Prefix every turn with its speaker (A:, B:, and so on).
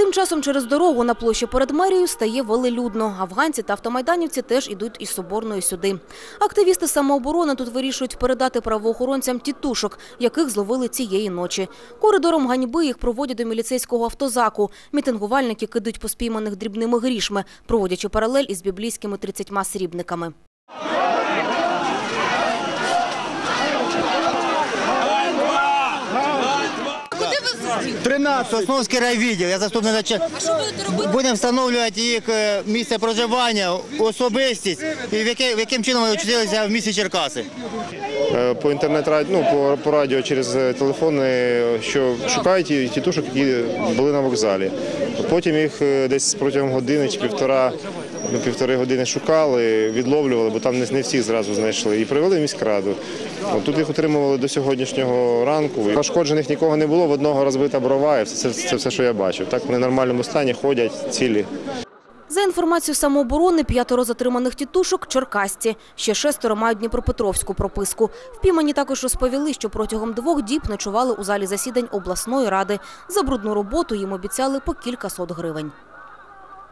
A: Тим часом через дорогу на площі перед мерією стає велелюдно. Афганці та автомайданівці теж ідуть із Соборної сюди. Активісти самооборони тут вирішують передати правоохоронцям тітушок, яких зловили цієї ночі. Коридором ганьби їх проводять до міліцейського автозаку. Мітингувальники кидають поспійманих дрібними грішми, проводячи паралель із біблійськими 30 срібниками.
B: 13 Сосновський райвідділ, я заступник начальника.
C: А що будете робити?
B: Будемо встановлювати їх е, місце проживання, особистість і в, яке, в яким чином вони очутилися в місті Черкаси.
D: Е, по інтернет ну, по, по радіо через е, телефони, що шукають ті- тітушок, які були на вокзалі. Потім їх е, десь протягом години чи півтора. Ну, Півтори години шукали, відловлювали, бо там не, всіх зразу знайшли. І привели в міськраду. От тут їх отримували до сьогоднішнього ранку. Пошкоджених нікого не було, в одного розбита брова, і це, це, все, що я бачив. Так вони в нормальному стані ходять, цілі.
A: За інформацією самооборони, п'ятеро затриманих тітушок – черкасці. Ще шестеро мають дніпропетровську прописку. Впіймані також розповіли, що протягом двох діб ночували у залі засідань обласної ради. За брудну роботу їм обіцяли по кілька сот гривень.